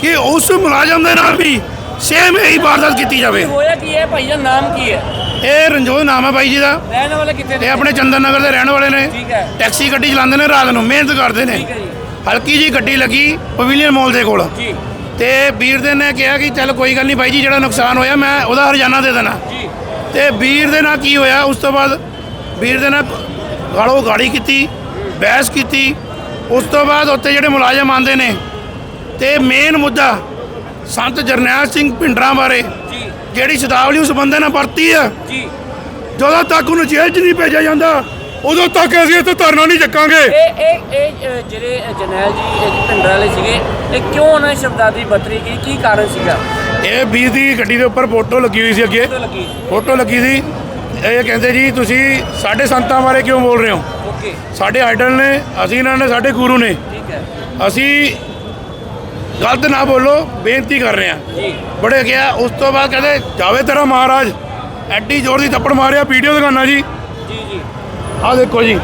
ਕਿ ਉਸ ਮੁਲਾਜ਼ਮ ਦੇ ਨਾਲ ਵੀ ਸੇਮ ਇਹੀ ਵਾਰਦਾਤ ਕੀਤੀ ਜਾਵੇ। ਹੋਇਆ ਕੀ ਹੈ? ਭਾਈ ਦਾ ਨਾਮ ਕੀ ਹੈ? ਇਹ ਰਣਜੋਤ ਨਾਮ ਹੈ ਬਾਈ ਜੀ ਦਾ। ਰਹਿਣ ਵਾਲੇ ਕਿੱਥੇ ਦੇ ਇਹ ਆਪਣੇ ਚੰਦਨ ਨਗਰ ਦੇ ਰਹਿਣ ਵਾਲੇ ਨੇ। ਠੀਕ ਹੈ। ਟੈਕਸੀ ਗੱਡੀ ਚਲਾਉਂਦੇ ਨੇ ਰਾਤ ਨੂੰ ਮਿਹਨਤ ਕਰਦੇ ਨੇ। ਠੀਕ ਹੈ ਜੀ। ਹਲਕੀ ਜੀ ਗੱਡੀ ਲੱਗੀ ਪਵੇਲੀਅਨ ਮਾਲ ਦੇ ਕੋਲ। ਜੀ। ਤੇ ਵੀਰ ਦੇ ਨੇ ਕਿਹਾ ਕਿ ਚੱਲ ਕੋਈ ਗੱਲ ਨਹੀਂ ਬਾਈ ਜੀ ਜਿਹੜਾ ਨੁਕਸਾਨ ਹੋਇਆ ਮੈਂ ਉਹਦਾ ਹਰਜਾਨਾ ਦੇ ਦੇਣਾ। ਜੀ। ਤੇ ਵੀਰ ਦੇ ਨਾਲ ਕੀ ਹੋਇਆ ਉਸ ਤੋਂ ਬਾਅਦ ਵੀਰ ਦੇ ਨਾਲ ਗਾਲੋ ਗਾੜੀ ਕੀਤੀ ਬਹਿਸ ਕੀਤੀ। ਉਸ ਤੋਂ ਬਾਅਦ ਉੱਥੇ ਜਿਹੜੇ ਮੁਲਾਜ਼ਮ ਆਂਦੇ ਨੇ ਤੇ ਮੇਨ ਮੁੱਦਾ ਸੰਤ ਜਰਨੈਲ ਸਿੰਘ ਪਿੰਡਰਾਂ ਬਾਰੇ ਜਿਹੜੀ ਸ਼ਤਾਬਦੀ ਉਸ ਬੰਦੇ ਨਾਲ ਵਰਤੀ ਆ ਜੀ। ਜਦੋਂ ਤੱਕ ਉਹਨੂੰ ਜੇਲ੍ਹ 'ਚ ਨਹੀਂ ਭੇਜਿਆ ਜਾਂਦਾ ਉਦੋਂ ਤੱਕ ਅਸੀਂ ਇੱਥੇ ਧਰਨਾ ਨਹੀਂ ਚੱਕਾਂਗੇ। ਇਹ ਇਹ ਇਹ ਅ, ਜਿਹੜੇ ਜਨੈਲ ਜੀ ਇਹ ਪਿੰਡਰ ਵਾਲੇ ਸੀਗੇ ਇਹ ਕਿਉਂ ਉਹਨਾਂ ਨੇ ਸ਼ਬਦਾਦੀ ਬਤਰੀ ਕੀ ਕੀ ਕਾਰਨ ਸੀਗਾ? ਇਹ ਵੀਰ ਦੀ ਗੱਡੀ ਦੇ ਉੱਪਰ ਫੋਟੋ ਲੱਗੀ ਹੋਈ ਸੀ ਅੱਗੇ। ਕਿਉਂ ਲੱਗੀ ਫੋਟੋ ਲੱਗੀ ਸੀ। ਇਹ ਕਹਿੰਦੇ ਜੀ ਤੁਸੀਂ ਸਾਡੇ ਸੰਤਾਂ ਬਾਰੇ ਕਿਉਂ ਬੋਲ ਰਹੇ ਹੋ? ਓਕੇ। ਸਾਡੇ ਆਈਡਲ ਨੇ ਅਸੀਂ ਇਹਨਾਂ ਨੇ ਸਾਡੇ ਗੁਰੂ ਨੇ। ਠੀਕ ਹੈ। ਅਸੀਂ ਗਲਤ ਨਾ ਬੋਲੋ ਬੇਨਤੀ ਕਰ ਰਹੇ ਹਾਂ। ਜੀ। ਬੜੇ ਗਿਆ ਉਸ ਤੋਂ ਬਾਅਦ ਕਹਿੰਦੇ ਜਾਵੇ ਤੇਰਾ ਮਹਾਰਾਜ। ਐਡੀ ਜ਼ੋਰ ਦੀ ਥੱਪੜ ਮਾਰਿਆ ਵੀਡੀਓ ਦਿਖਾਣਾ ਜੀ। ਆਹ ਦੇਖੋ ਜੀ।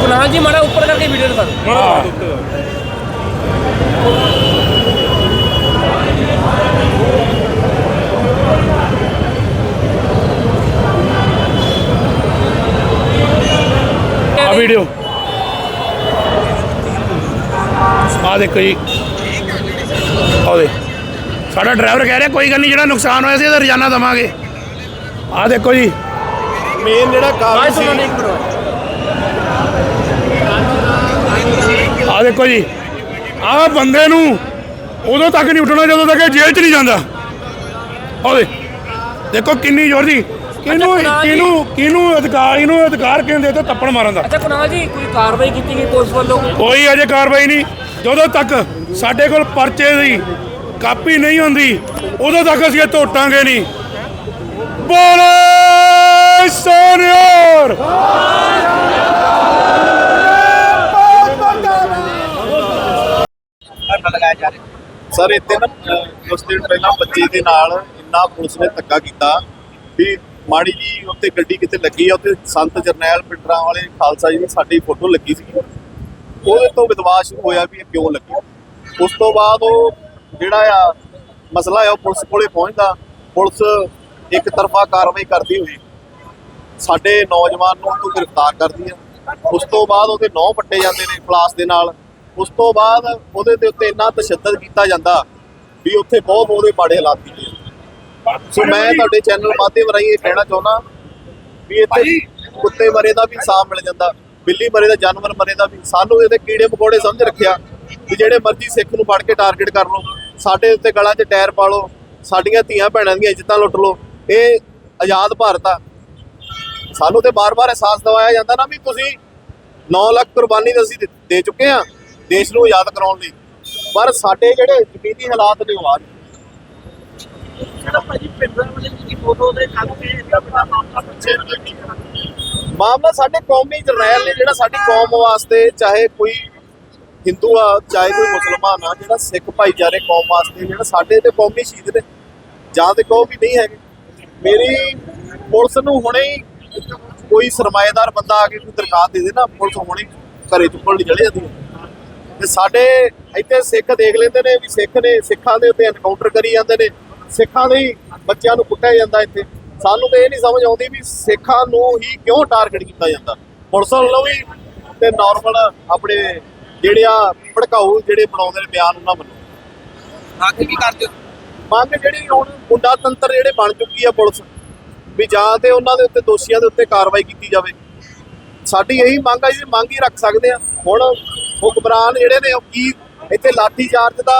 ਕੁਨਾਲ ਜੀ ਮਾੜਾ ਉੱਪਰ ਕਰਕੇ ਵੀਡੀਓ ਦਿਖਾ ਦਿਓ। ਆਹ ਆ ਵੀਡੀਓ ਆ ਦੇਖੋ ਜੀ। ਆ ਦੇ ਸਾਡਾ ਡਰਾਈਵਰ ਕਹਿ ਰਿਹਾ ਕੋਈ ਗੱਲ ਨਹੀਂ ਜਿਹੜਾ ਨੁਕਸਾਨ ਹੋਇਆ ਸੀ ਇਹਦਾ ਰੋਜ਼ਾਨਾ ਦਵਾਂਗੇ। ਆ ਦੇਖੋ ਜੀ। ਮੇਨ ਜਿਹੜਾ ਕਾਰਨ ਸੀ। ਆ ਦੇਖੋ ਜੀ ਆ ਬੰਦੇ ਨੂੰ ਉਦੋਂ ਤੱਕ ਨਹੀਂ ਉੱਠਣਾ ਜਦੋਂ ਤੱਕ ਇਹ ਜੇਲ੍ਹ 'ਚ ਨਹੀਂ ਜਾਂਦਾ। ਆ ਦੇ ਦੇਖੋ ਕਿੰਨੀ ਜ਼ੋਰ ਦੀ ਜੀ। ਕਿਹਨੂੰ ਕਿਹਨੂੰ ਅਧਿਕਾਰ ਇਹਨੂੰ ਅਧਿਕਾਰ ਕਹਿੰਦੇ ਤੇ ਤੱਪੜ ਮਾਰਨ ਦਾ। ਅੱਛਾ ਕੁਨਾਲ ਜੀ ਕੋਈ ਕਾਰਵਾਈ ਕੀਤੀ ਗਈ ਪੁਲਿਸ ਵੱਲੋਂ? ਕੋਈ ਅਜੇ ਕਾਰਵਾਈ ਨਹੀਂ। ਜਦੋਂ ਤੱਕ ਸਾਡੇ ਕੋਲ ਪਰਚੇ ਦੀ ਕਾਪੀ ਨਹੀਂ ਹੁੰਦੀ ਉਦੋਂ ਤੱਕ ਅਸੀਂ ਇਹ ਟੋਟਾਂਗੇ ਨਹੀਂ। ਬੋਲੇ! ਸੋਨਿਆਰ ਸਰ ਇੱਥੇ ਨਾ ਅਹ, ਕੁਛ ਦਿਨ ਪਹਿਲਾਂ ਬੱਚੇ ਦੇ ਨਾਲ ਇੰਨਾ ਪੁਲਿਸ ਨੇ ਧੱਕਾ ਕੀਤਾ ਵੀ ਮਾੜੀ ਜੀ ਉੱਤੇ ਗੱਡੀ ਕਿਤੇ ਲੱਗੀ ਆ ਉੱਥੇ ਸੰਤ ਜਰਨੈਲ ਪਿੰਡਰਾਂ ਵਾਲੇ ਖਾਲਸਾ ਜੀ ਦੀ ਸਾਡੀ ਫੋਟੋ ਲੱਗੀ ਸੀ। ਉਹਦੇ ਤੋਂ ਵਿਦਵਾਸ ਹੋਇਆ ਵੀ ਇਹ ਕਿਉਂ ਲੱਗੀ? ਉਸ ਤੋਂ ਬਾਅਦ ਉਹ ਜਿਹੜਾ ਆ ਮਸਲਾ ਆ ਉਹ ਪੁਲਿਸ ਕੋਲੇ ਪਹੁੰਚਦਾ। ਪੁਲਿਸ ਇੱਕ ਤਰਫਾ ਕਾਰਵਾਈ ਕਰਦੀ ਹੋਈ। ਸਾਡੇ ਨੌਜਵਾਨ ਨੂੰ ਤੋਂ ਗ੍ਰਿਫਤਾਰ ਕਰਦੀ ਆ। ਉਸ ਤੋਂ ਬਾਅਦ ਉਹਦੇ ਨੌ ਪੱਟੇ ਜਾਂਦੇ ਨੇ ਪਲਾਸ ਦੇ ਨਾਲ। ਉਸ ਤੋਂ ਬਾਅਦ ਉਹਦੇ ਦੇ ਉੱਤੇ ਇੰਨਾ ਤਸ਼ੱਦਦ ਕੀਤਾ ਜਾਂਦਾ ਵੀ ਉੱਥੇ ਬਹੁਤ ਉਹਦੇ ਮਾੜੇ ਹਾਲਾਤ ਕੀਤੇ ਸੋ ਮੈਂ ਤੁਹਾਡੇ ਚੈਨਲ ਮਾਧਿਅਮ ਰਾਹੀਂ ਇਹ ਕਹਿਣਾ ਚਾਹੁੰਦਾ ਵੀ ਇੱਥੇ ਕੁੱਤੇ ਮਰੇ ਦਾ ਵੀ ਇਨਸਾਫ ਮਿਲ ਜਾਂਦਾ ਬਿੱਲੀ ਮਰੇ ਦਾ ਜਾਨਵਰ ਮਰੇ ਦਾ ਵੀ। ਸਾਨੂੰ ਇਹਦੇ ਕੀੜੇ ਮਕੌੜੇ ਸਮਝ ਰੱਖਿਆ ਵੀ ਜਿਹੜੇ ਮਰਜ਼ੀ ਸਿੱਖ ਨੂੰ ਫੜ ਕੇ ਟਾਰਗੇਟ ਕਰ ਲਓ। ਸਾਡੇ ਉੱਤੇ ਗਲਾਂ 'ਚ ਟਾਇਰ ਪਾ ਲਓ ਸਾਡੀਆਂ ਧੀਆਂ ਭੈਣਾਂ ਦੀਆਂ ਇੱਜ਼ਤਾਂ ਲੁੱਟ ਲਓ। ਇਹ ਆਜ਼ਾਦ ਭਾਰਤ ਆ। ਸਾਨੂੰ ਤੇ ਬਾਰ-ਬਾਰ ਅਹਿਸਾਸ ਦਿਵਾਇਆ ਜਾਂਦਾ ਨਾ ਵੀ ਤੁਸੀਂ 9 ਲੱਖ ਕੁਰਬਾਨੀ ਤਾਂ ਅਸੀਂ ਦੇ- ਚੁੱਕੇ ਆ ਦੇਸ਼ ਨੂੰ ਆਜ਼ਾਦ ਕਰਾਉਣ ਲਈ। ਪਰ ਸਾਡੇ ਜਿਹੜੇ ਜ਼ਮੀਨੀ ਹਾਲਾਤ ਨੇ ਉਹ ਆ। ਮਾਮਲਾ ਸਾਡੇ ਕੌਮੀ ਜਰਨੈਲ ਨੇ ਜਿਹੜਾ ਸਾਡੀ ਕੌਮ ਵਾਸਤੇ ਚਾਹੇ ਕੋਈ ਹਿੰਦੂ ਆ ਚਾਹੇ ਕੋਈ ਮੁਸਲਮਾਨ ਆ ਜਿਹੜਾ ਸਿੱਖ ਭਾਈਚਾਰੇ ਕੌਮ ਵਾਸਤੇ ਜਿਹੜਾ ਸਾਡੇ ਤੇ ਕੌਮੀ ਸ਼ਹੀਦ ਨੇ ਜਾਂ ਤੇ ਕਹੋ ਵੀ ਨਹੀਂ ਹੈਗੇ। ਮੇਰੀ ਪੁਲਿਸ ਨੂੰ ਹੁਣੇ ਹੀ ਕੋਈ ਸਰਮਾਏਦਾਰ ਬੰਦਾ ਆ ਕੇ ਕੋਈ ਦਰਖਾਸਤ ਦੇ ਦੇ ਨਾ ਪੁਲਿਸ ਹੁਣੇ ਘਰੇ ਚੁੱਕਣ ਲਈ ਚਲੇ ਜਾਂਦੀ ਹੈ। ਤੇ ਸਾਡੇ ਇੱਥੇ ਸਿੱਖ ਦੇਖ ਲੈਂਦੇ ਨੇ ਵੀ ਸਿੱਖ ਨੇ ਸਿੱਖਾਂ ਦੇ ਉੱਤੇ ਐਨਕਾਊਂਟਰ ਕਰੀ ਜਾਂਦੇ ਨੇ ਸਿੱਖਾਂ ਦੇ ਹੀ ਬੱਚਿਆਂ ਨੂੰ ਕੁੱਟਿਆ ਜਾਂਦਾ ਇੱਥੇ। ਸਾਨੂੰ ਤੇ ਇਹ ਨਹੀਂ ਸਮਝ ਆਉਂਦੀ ਵੀ ਸਿੱਖਾਂ ਨੂੰ ਹੀ ਕਿਉਂ ਟਾਰਗੇਟ ਕੀਤਾ ਜਾਂਦਾ। ਪੁਲਿਸ ਵੱਲੋਂ ਵੀ ਤੇ ਨਾਰਮਲ ਆਪਣੇ ਜਿਹੜੇ ਆ ਭੜਕਾਊ ਜਿਹੜੇ ਬਣਾਉਂਦੇ ਨੇ ਬਿਆਨ ਉਹਨਾਂ ਵੱਲੋਂ। ਆਖਿਰ ਕੀ ਕਰਦੇ ਹੋ? ਮੰਗ ਜਿਹੜੀ ਹੁਣ ਗੁੰਡਾ ਤੰਤਰ ਜਿਹੜੇ ਬਣ ਚੁੱਕੀ ਆ ਪੁਲਿਸ ਵੀ ਜਾਂ ਤੇ ਉਹਨਾਂ ਦੇ ਉੱਤੇ ਦੋਸ਼ੀਆਂ ਦੇ ਉੱਤੇ ਕਾਰਵਾਈ ਕੀਤੀ ਜਾਵੇ। ਸਾਡੀ ਇਹੀ ਮੰਗ ਆ ਜੀ ਮੰਗ ਹੀ ਰੱਖ ਸਕਦੇ ਆ। ਹੁਣ ਹੁਕਮਰਾਨ ਜਿਹੜੇ ਨੇ ਉਹ ਕੀ ਇੱਥੇ ਲਾਠੀ ਚਾਰਜ ਦਾ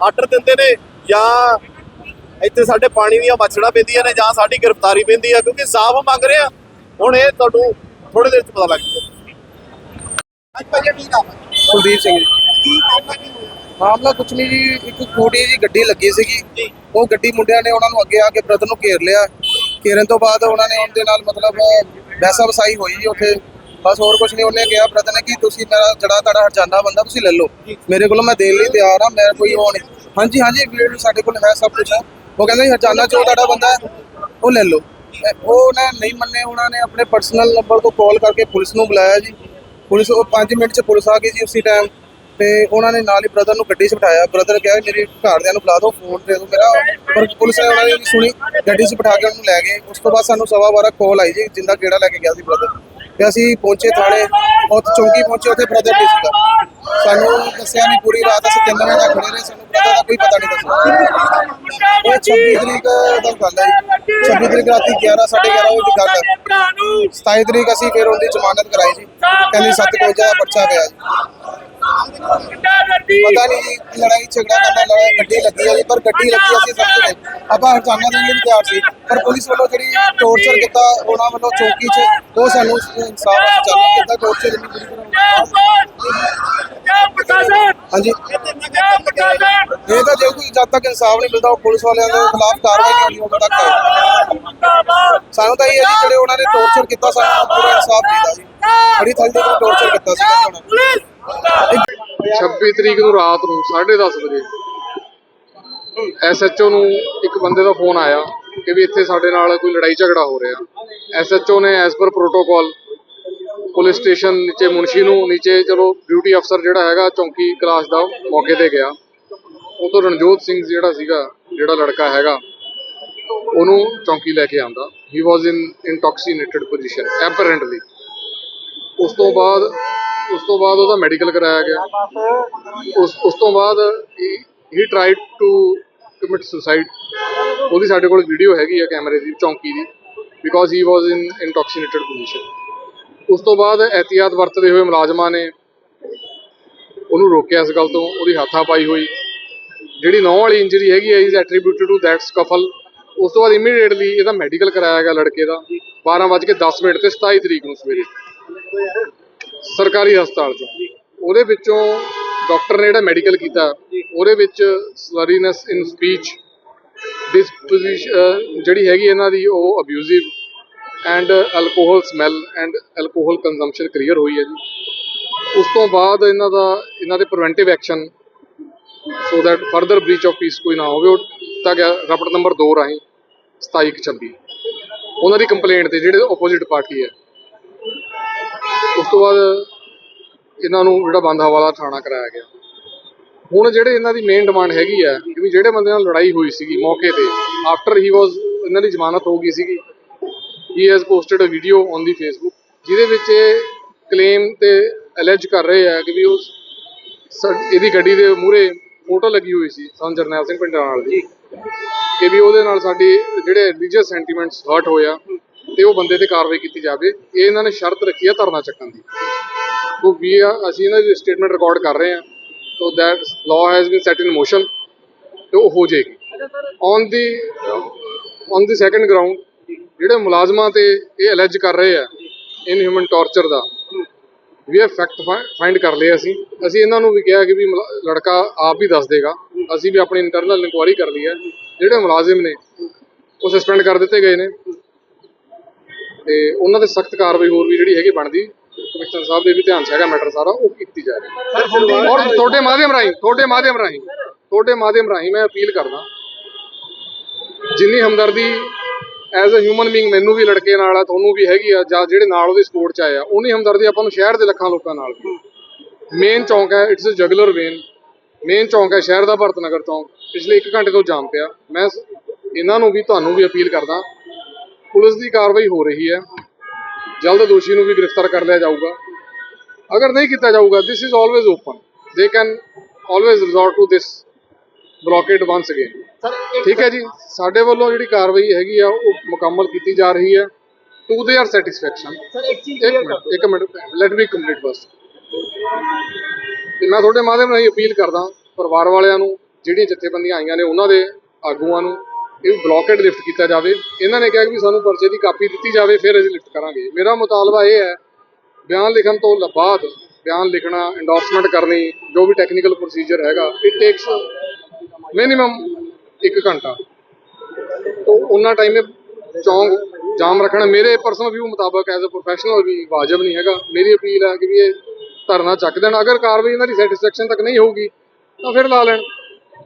ਆਰਡਰ ਦਿੰਦੇ ਨੇ ਜਾਂ ਇੱਥੇ ਸਾਡੇ ਪਾਣੀ ਦੀਆਂ ਮੱਛੜਾਂ ਪੈਂਦੀਆਂ ਨੇ ਜਾਂ ਸਾਡੀ ਗ੍ਰਿਫਤਾਰੀ ਪੈਂਦੀ ਆ ਕਿਉਂਕਿ ਸਾਫ਼ ਮੰਗ ਰਹੇ ਆ। ਹੁਣ ਇਹ ਤੁਹਾਨੂੰ ਥੋੜੇ ਦੇਰ ਚ ਪਤਾ ਲੱਗ ਅੱਜ ਭਾਜੀ ਨਾਮ ਕੁਲਦੀਪ ਸਿੰਘ ਜੀ। ਕੀ ਮਾਮਲਾ ਕੀ ਹੋਇਆ? ਮਾਮਲਾ ਕੁਛ ਨਹੀਂ ਜੀ ਇੱਕ ਛੋਟੀ ਜੀ ਗੱਡੀ ਲੱਗੀ ਸੀਗੀ। ਉਹ ਗੱਡੀ ਮੁੰਡਿਆਂ ਨੇ ਉਹਨਾਂ ਨੂੰ ਅੱਗੇ ਆ ਕੇ ਬ੍ਰਦਰ ਨੂੰ ਘੇਰ ਲਿਆ। ਘੇਰਨ ਤੋਂ ਬਾਅਦ ਉਹਨਾਂ ਨੇ ਉਹਦੇ ਨਾਲ ਮਤਲਬ ਵੈਸਾ ਵਸਾਈ ਹੋਈ ਜੀ ਉੱਥੇ। ਬਸ ਹੋਰ ਕੁਝ ਨਹੀਂ ਉਹਨੇ ਕਿਹਾ ਬ੍ਰਦਰ ਨੇ ਕਿ ਤੁਸੀਂ ਮੇਰਾ ਜਿਹੜਾ ਤੁਹਾਡਾ ਹਰਜਾਨਾ ਬੰਦਾ ਤੁਸੀਂ ਲੈ ਲਓ। ਮੇਰੇ ਕੋਲੋਂ ਮੈਂ ਦੇਣ ਲਈ ਤਿਆਰ ਹਾਂ ਮੈਂ ਕੋਈ ਉਹ ਨਹੀਂ। ਹਾਂਜੀ ਹਾਂਜੀ ਵੀਡੀਓ ਸਾਡੇ ਕੋਲ ਹੈ ਸਭ ਕੁਝ ਹੈ ਉਹ ਕਹਿੰਦਾ ਜੀ ਹਰਜਾਨਾ ਜੋ ਤੁਹਾਡਾ ਬੰਦਾ ਹੈ ਉਹ ਲੈ ਲਓ। ਉਹ ਨਾ ਨਹੀਂ ਮੰਨੇ ਉਹਨਾਂ ਨੇ ਆਪਣੇ ਪਰਸਨਲ ਨੰਬਰ ਤੋਂ ਕਾਲ ਕਰਕੇ ਪੁਲਿਸ ਨੂੰ ਬੁਲਾਇਆ ਜੀ। ਪੁਲਿਸ ਉਹ 5 ਮਿੰਟ ਚ ਪੁਲਿਸ ਆ ਗਈ ਜੀ ਉਸੇ ਟਾਈਮ ਤੇ ਉਹਨਾਂ ਨੇ ਨਾਲ ਹੀ ਬ੍ਰਦਰ ਨੂੰ ਗੱਡੀ 'ਚ ਬਿਠਾਇਆ। ਬ੍ਰਦਰ ਕਿਹਾ ਮੇਰੇ ਘਰਦਿਆਂ ਨੂੰ ਬੁਲਾ ਦਿਓ ਫੋਨ ਦੇ ਦਿਓ ਮੇਰਾ। ਪਰ ਪੁਲਿਸ ਨੇ ਉਹਨਾਂ ਦੀ ਨਹੀਂ ਸੁਣੀ, ਗੱਡੀ 'ਚ ਬਿਠਾ ਕੇ ਉਹਨੂੰ ਲੈ ਗਏ। ਉਸ ਤੋਂ ਬਾਅਦ ਸਾਨੂੰ ਸਵਾ ਬਾਰਾਂ ਕਾਲ ਆਈ ਜੀ, ਜਿੰਦਾ ਕਿਹੜਾ ਲੈ ਕੇ ਗਿਆ ਸੀ ਬ੍ਰਦਰ ਤੇ ਅਸੀਂ ਪਹੁੰਚੇ ਥਾਣੇ, ਉੱਥੇ ਚੌਂਕੀ ਪਹੁੰਚੇ, ਉੱਥੇ ਬ੍ਰਦਰ ਨਹੀਂ ਸੀਗਾ। ਸਾਨੂੰ ਦੱਸਿਆ ਨਹੀਂ ਪੂਰੀ ਰਾਤ ਅਸੀਂ ਤਿੰਨ ਵਜੇ ਤੱਕ ਖੜੇ ਰਹੇ, ਸਾਨੂੰ ਬ੍ਰਦਰ ਦਾ ਕੋਈ ਪਤਾ ਨਹੀਂ ਦੱਸਿਆ। ਇਹ 26 ਤਰੀਕ ਦਾ ਗੱਲ ਹੈ ਜੀ। 26 ਤਰੀਕ ਰਾਤੀ 11 11:30 ਵਜੇ ਦੀ ਗੱਲ ਹੈ। 27 ਤਰੀਕ ਅਸੀਂ ਫਿਰ ਉਹਦੀ ਜ਼ਮਾਨਤ ਕਰਾਈ ਜੀ। ਕਹਿੰਦੇ 7 ਵਜੇ ਪਰਚਾ ਪਿਆ ਜੀ। ਪਤਾ ਨਹੀਂ ਜੀ ਲੜਾਈ, ਝਗੜਾ ਕਰਨਾ, ਲੜਾਈ ਗੱਡੀ ਲੱਗੀ ਹੈ ਜੀ, ਪਰ ਗੱਡੀ ਲੱਗੀ ਅਸੀਂ ਸਮਝਦੇ ਆਪਾਂ ਹਰਜਾਨਾ ਦੇਣ ਲਈ ਤਿਆਰ ਸੀ, ਪਰ ਪੁਲਿਸ ਵੱਲੋਂ ਜਿਹੜੀ ਟੋਰਚਰ ਕੀਤਾ, ਉਹਨਾਂ ਵੱਲੋਂ ਚੌਕੀ 'ਚ ਉਹ ਸਾਨੂੰ ਇਨਸਾਫ ਚਾਹੀਦਾ ਕਿੱਦਾਂ ਟੋਰਚਰ ਇੰਨੀ ਬੁਰੀ ਹਾਂਜੀ। ਇਹ ਤਾਂ ਜੇ ਕੋਈ ਜਦ ਤੱਕ ਇਨਸਾਫ ਨਹੀਂ ਮਿਲਦਾ, ਉਹ ਪੁਲਿਸ ਵਾਲਿਆਂ ਦੇ ਖਿਲਾਫ ਕਾਰਵਾਈ ਨਹੀਂ ਹੋਣੀ, ਉਦੋਂ ਤੱਕ ਸਾਨੂੰ ਤਾਂ ਇਹ ਹੈ ਜੀ, ਜਿਹੜੇ ਉਹਨਾਂ ਨੇ ਟੋਰਚਰ ਕੀਤਾ, ਸਾਨੂੰ ਪੂਰਾ ਇਨਸਾਫ ਚਾਹੀਦਾ ਜੀ ਬੜੀ ਥੱਲੇ ਤੋਂ ਟੋਰਚਰ ਕੀਤਾ ਸੀ। ਉਹਨਾਂ ਨੇ 26 ਤਰੀਕ ਨੂੰ ਰਾਤ ਨੂੰ 10:30 ਵਜੇ। ਐਸਐਚਓ ਨੂੰ ਇੱਕ ਬੰਦੇ ਦਾ ਫੋਨ ਆਇਆ ਕਿ ਵੀ ਇੱਥੇ ਸਾਡੇ ਨਾਲ ਕੋਈ ਲੜਾਈ ਝਗੜਾ ਹੋ ਰਿਹਾ। ਐਸਐਚਓ ਨੇ as per protocol, police station ਨੀਚੇ ਮੁਨਸ਼ੀ ਨੂੰ, ਨੀਚੇ ਚਲੋ ਡਿਊਟੀ ਅਫਸਰ ਜਿਹੜਾ ਹੈਗਾ, ਚੌਂਕੀ ਕਲਾਸ ਦਾ ਮੌਕੇ ਤੇ ਗਿਆ। ਉਹ ਤੋਂ ਰਣਜੋਤ ਸਿੰਘ ਜਿਹੜਾ ਸੀਗਾ, ਜਿਹੜਾ ਲੜਕਾ ਹੈਗਾ, ਉਹਨੂੰ ਚੌਂਕੀ ਲੈ ਕੇ ਆਂਦਾ। ਹੀ ਵਾਸ ਇਨ ਇੰਟੌਕਸੀਨੇਟਡ ਪੋਜੀਸ਼ਨ ਐਪਰੈਂਟਲੀ ਉਸ ਤੋਂ ਬਾਅਦ, ਉਸ ਤੋਂ ਬਾਅਦ ਉਹਦਾ ਮੈਡੀਕਲ ਕਰਾਇਆ ਗਿਆ। ਉਸ ਉਸ ਤੋਂ ਬਾਅਦ ਹੀ ਟ੍ਰਾਈਡ ਟੂ ਕਮਿਟ ਸੁਸਾਈਡ ਉਹਦੀ ਸਾਡੇ ਕੋਲ ਵੀਡੀਓ ਹੈਗੀ ਹੈ ਕੈਮਰੇ ਦੀ, ਚੌਂਕੀ ਦੀ because he was in intoxicated position ਉਸ ਤੋਂ ਬਾਅਦ ਐਹਤਿਆਤ ਵਰਤਦੇ ਹੋਏ ਮੁਲਾਜ਼ਮਾਂ ਨੇ ਉਹਨੂੰ ਰੋਕਿਆ ਇਸ ਗੱਲ ਤੋਂ, ਉਹਦੀ ਹੱਥਾ ਪਾਈ ਹੋਈ। ਜਿਹੜੀ ਨੌ ਵਾਲੀ ਇੰਜਰੀ ਹੈਗੀ ਹੈ is attributed to that scuffle ਉਸ ਤੋਂ ਬਾਅਦ ਇਮੀਡੀਏਟਲੀ ਇਹਦਾ ਮੈਡੀਕਲ ਕਰਾਇਆ ਗਿਆ ਲੜਕੇ ਦਾ 12:10 ਮਿੰਟ ਤੇ 27 ਤਰੀਕ ਨੂੰ ਸਵੇਰੇ। ਸਰਕਾਰੀ ਹਸਪਤਾਲ 'ਚ। ਉਹਦੇ ਵਿੱਚੋਂ ਡਾਕਟਰ ਨੇ ਜਿਹੜਾ ਮੈਡੀਕਲ ਕੀਤਾ, ਉਹਦੇ ਵਿੱਚ ਸਲਰੀਨੈਸ ਇਨ ਸਪੀਚ ਡਿਸਪੋਜੀਸ਼ਨ ਜਿਹੜੀ ਹੈਗੀ ਇਹਨਾਂ ਦੀ ਉਹ abusive and alcohol smell and alcohol consumption clear ਹੋਈ ਹੈ ਜੀ। ਉਸ ਤੋਂ ਬਾਅਦ ਇਹਨਾਂ ਦਾ, ਇਹਨਾਂ ਦੇ preventive action so that further breach of peace ਕੋਈ ਨਾ ਹੋਵੇ, ਉਹ ਦਿੱਤਾ ਗਿਆ ਰਪਟ ਨੰਬਰ 2 ਰਾਹੀਂ 2726 ਉਹਨਾਂ ਦੀ ਕੰਪਲੇਂਟ ਤੇ ਜਿਹੜੇ ਆਪੋਜ਼ਿਟ ਪਾਰਟੀ ਹੈ। ਉਸ ਤੋਂ ਬਾਅਦ ਇਹਨਾਂ ਨੂੰ ਜਿਹੜਾ ਬੰਦ ਹਵਾਲਾ ਥਾਣਾ ਕਰਾਇਆ ਗਿਆ। ਹੁਣ ਜਿਹੜੇ ਇਹਨਾਂ ਦੀ ਮੇਨ ਡਿਮਾਂਡ ਹੈਗੀ ਹੈ ਕਿ ਵੀ ਜਿਹੜੇ ਬੰਦੇ ਨਾਲ ਲੜਾਈ ਹੋਈ ਸੀਗੀ ਮੌਕੇ ਤੇ ਆਫਟਰ ਹੀ ਵਾਸ ਇਹਨਾਂ ਦੀ ਜ਼ਮਾਨਤ ਹੋ ਗਈ ਸੀਗੀ he has posted a video on the Facebook ਜਿਹਦੇ ਵਿੱਚ ਇਹ ਕਲੇਮ ਤੇ ਅਲੈਜ ਕਰ ਰਹੇ ਆ ਕਿ ਵੀ ਉਹ ਸਾ- ਇਹਦੀ ਗੱਡੀ ਦੇ ਮੂਹਰੇ ਫੋਟੋ ਲੱਗੀ ਹੋਈ ਸੀ ਸੰਤ ਜਰਨੈਲ ਸਿੰਘ ਪਿੰਡਾਂ ਦੀ ਕਿ ਵੀ ਉਹਦੇ ਨਾਲ ਸਾਡੀ ਜਿਹੜੇ ਰਿਲੀਜੀਅਸ ਸੈਂਟੀਮੈਂਟਸ ਹਰਟ ਹੋਇਆ ਤੇ ਉਹ ਬੰਦੇ ਤੇ ਕਾਰਵਾਈ ਕੀਤੀ ਜਾਵੇ, ਇਹ ਇਹਨਾਂ ਨੇ ਸ਼ਰਤ ਰੱਖੀ ਹੈ ਧਰਨਾ ਚੱਕਣ ਦੀ। ਸੋ ਵੀ ਅਸੀਂ ਇਹਨਾਂ ਦੀ ਸਟੇਟਮੈਂਟ ਰਿਕਾਰਡ ਕਰ ਰਹੇ ਹਾਂ so that law has been set in motion ਤੇ ਉਹ ਹੋ ਜਾਏਗੀ। On the on the second ground ਜਿਹੜੇ ਮੁਲਾਜ਼ਮਾਂ ਤੇ ਇਹ ਅਲੈਜ ਕਰ ਰਹੇ ਆ ਇਨ ਹਿਊਮਨ ਟਾਰਚਰ ਦਾ, ਵੀ ਇਹ ਫੈਕਟ ਫਾਈਂਡ ਕਰ ਲਿਆ ਅਸੀਂ। ਅਸੀਂ ਇਹਨਾਂ ਨੂੰ ਵੀ ਕਿਹਾ ਕਿ ਵੀ ਮੁਲਾ- ਲੜਕਾ ਆਪ ਹੀ ਦੱਸ ਦੇਗਾ। ਅਸੀਂ ਵੀ ਆਪਣੀ ਇੰਟਰਨਲ ਇਨਕੁਆਇਰੀ ਕਰ ਲਈ ਹੈ। ਜਿਹੜੇ ਮੁਲਾਜ਼ਮ ਨੇ, ਉਹ ਸਸਪੈਂਡ ਕਰ ਦਿੱਤੇ ਗਏ ਨੇ। ਤੇ ਉਹਨਾਂ ਤੇ ਸਖਤ ਕਾਰਵਾਈ ਹੋਰ ਵੀ ਜਿਹੜੀ ਹੈਗੀ ਬਣਦੀ ਕਮਿਸ਼ਨਰ ਸਾਹਿਬ ਦੇ ਵੀ ਧਿਆਨ 'ਚ ਹੈਗਾ ਮੈਟਰ ਸਾਰਾ ਉਹ ਕੀਤੀ ਜਾ ਰਹੀ ਹੈ। ਔਰ ਤੁਹਾਡੇ ਮਾਧਿਅਮ ਰਾਹੀਂ ਤੁਹਾਡੇ ਮਾਧਿਅਮ ਰਾਹੀਂ ਤੁਹਾਡੇ ਮਾਧਿਅਮ ਰਾਹੀਂ ਮੈਂ ਅਪੀਲ ਕਰਦਾ ਜਿੰਨੀ ਹਮਦਰਦੀ ਐਜ਼ ਅ ਹਿਊਮਨ ਬੀਇੰਗ ਮੈਨੂੰ ਵੀ ਲੜਕੇ ਨਾਲ ਆ ਤੁਹਾਨੂੰ ਵੀ ਹੈਗੀ ਆ ਜਾਂ ਜਿਹੜੇ ਨਾਲ ਉਹਦੀ ਸਪੋਰਟ 'ਚ ਆਏ ਆ ਉਨੀ ਹਮਦਰਦੀ ਆਪਾਂ ਨੂੰ ਸ਼ਹਿਰ ਦੇ ਲੱਖਾਂ ਲੋਕਾਂ ਨਾਲ ਵੀ। ਮੇਨ ਚੌਂਕ ਹੈ it's a jugular vein main ਚੌਂਕ ਹੈ ਸ਼ਹਿਰ ਦਾ ਭਰਤ ਨਗਰ ਚੌਂਕ। ਪਿਛਲੇ 1 ਘੰਟੇ ਤੋਂ ਜਾਮ ਪਿਆ। ਮੈਂ ਇਹਨਾਂ ਨੂੰ ਵੀ ਤੁਹਾਨੂੰ ਵੀ ਅਪੀਲ ਕਰਦਾ ਪੁਲਿਸ ਦੀ ਕਾਰਵਾਈ ਹੋ ਰਹੀ ਹੈ ਜਲਦ ਦੋਸ਼ੀ ਨੂੰ ਵੀ ਗ੍ਰਿਫਤਾਰ ਕਰ ਲਿਆ ਜਾਊਗਾ ਅਗਰ ਨਹੀਂ ਕੀਤਾ ਜਾਊਗਾ this is always open they can always resort to this blockade once again ਠੀਕ ਹੈ ਜੀ ਸਾਡੇ ਵੱਲੋਂ ਜਿਹੜੀ ਕਾਰਵਾਈ ਹੈਗੀ ਆ ਉਹ ਮੁਕੰਮਲ ਕੀਤੀ ਜਾ ਰਹੀ ਹੈ ਟੂ देयर ਸੈਟੀਸਫੈਕਸ਼ਨ ਇੱਕ ਮਿੰਟ ਇੱਕ ਮਿੰਟ ਲੈਟ ਮੀ ਕੰਪਲੀਟ ਬਸ ਤੇ ਮੈਂ ਤੁਹਾਡੇ ਮਾਧਿਅਮ ਰਾਹੀਂ ਅਪੀਲ ਕਰਦਾ ਪਰਿਵਾਰ ਵਾਲਿਆਂ ਨੂੰ ਜਿਹੜੀਆਂ ਜਥੇਬੰਦੀਆਂ ਆਈਆਂ ਨੇ ਉਹਨਾਂ ਦੇ ਆਗੂਆਂ ਨੂੰ ਇਹ ਬਲੌਕੇਡ ਲਿਫਟ ਕੀਤਾ ਜਾਵੇ। ਇਹਨਾਂ ਨੇ ਕਿਹਾ ਕਿ ਵੀ ਸਾਨੂੰ ਪਰਚੇ ਦੀ ਕਾਪੀ ਦਿੱਤੀ ਜਾਵੇ, ਫਿਰ ਅਸੀਂ ਲਿਫਟ ਕਰਾਂਗੇ। ਮੇਰਾ ਮੁਤਾਲਬਾ ਇਹ ਹੈ, ਬਿਆਨ ਲਿਖਣ ਤੋਂ ਬਾਅਦ ਬਿਆਨ ਲਿਖਣਾ ਇੰਡੋਰਸਮੈਂਟ ਕਰਨੀ, ਜੋ ਵੀ ਟੈਕਨੀਕਲ ਪ੍ਰੋਸੀਜਰ ਹੈਗਾ ਇਟ ਟੇਕਸ ਮਿਨੀਮਮ 1 ਘੰਟਾ। ਤੋਂ ਉਹਨਾਂ ਟਾਈਮ ਚੌਂਕ ਜਾਮ ਰੱਖਣਾ। ਮੇਰੇ ਪਰਸਨਲ ਵਿਊ ਮੁਤਾਬਕ ਐਜ਼ ਅ ਪ੍ਰੋਫੈਸ਼ਨਲ ਵੀ ਵਾਜਬ ਨਹੀਂ ਹੈਗਾ। ਮੇਰੀ ਅਪੀਲ ਹੈ ਕਿ ਵੀ ਇਹ ਧਰਨਾ ਚੱਕ ਦੇਣ। ਅਗਰ ਕਾਰਵਾਈ ਇਹਨਾਂ ਦੀ ਸੈਟੀਸਫੈਕਸ਼ਨ ਤੱਕ ਨਹੀਂ ਹੋਊਗੀ, ਤਾਂ ਫਿਰ ਲਾ ਲੈਣ।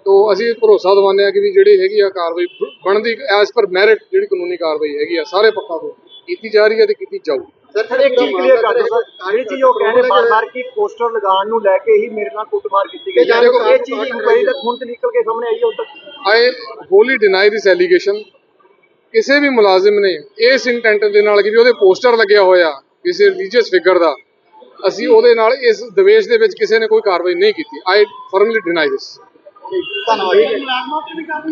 ਤੋਂ ਅਸੀਂ ਭਰੋਸਾ ਦਿਵਾਉਂਦੇ ਹਾਂ ਕਿ ਵੀ ਜਿਹੜੀ ਹੈਗੀ ਆ ਕਾਰਵਾਈ ਬਣਦੀ ਐਜ਼ ਪਰ ਮੈਰਿਟ ਜਿਹੜੀ ਕਾਨੂੰਨੀ ਕਾਰਵਾਈ ਹੈਗੀ ਆ ਸਾਰੇ ਪੱਖਾਂ ਤੋਂ ਕੀਤੀ ਜਾ ਰਹੀ ਹੈ ਤੇ ਕੀਤੀ ਜਾਊ। ਸਰ ਇੱਕ ਚੀਜ਼ ਕਲੀਅਰ ਕਰ ਦਿਓ ਸਰ। ਜਿਹੜੀ ਚੀਜ਼ ਉਹ ਕਹਿੰਦੇ ਬਾਰ-ਬਾਰ ਕਿ ਪੋਸਟਰ ਲਗਾਉਣ ਨੂੰ ਲੈ ਕੇ ਹੀ ਮੇਰੇ ਨਾਲ ਕੁੱਟਮਾਰ ਕੀਤੀ ਗਈ ਹੈ। ਇਹ ਚੀਜ਼ ਇਨਕੁਆਇਰੀ ਤੱਕ ਹੁਣ ਤੇ ਨਿਕਲ ਕੇ ਸਾਹਮਣੇ ਆਈ ਹੈ ਉਦੋਂ। ਤੱਕ ਆਈ ਹੋਲੀ ਡਿਨਾਈ ਦਿਸ ਐਲੀਗੇਸ਼ਨ ਕਿਸੇ ਵੀ ਮੁਲਾਜ਼ਮ ਨੇ ਇਸ ਇੰਟੈਂਟ ਦੇ ਨਾਲ ਕਿ ਵੀ ਉਹਦੇ ਪੋਸਟਰ ਲੱਗਿਆ ਹੋਇਆ ਕਿਸੇ ਰਿਲੀਜੀਅਸ ਫਿਗਰ ਦਾ ਅਸੀਂ ਉਹਦੇ ਨਾਲ ਇਸ ਦਵੇਸ਼ ਦੇ ਵਿੱਚ ਕਿਸੇ ਨੇ ਕੋਈ ਕਾਰਵਾਈ ਨਹੀਂ ਕੀਤੀ। ਆਈ ਫਰਮਲੀ ਡਿਨਾਈ ਦਿਸ ਧੰਨਵਾਦ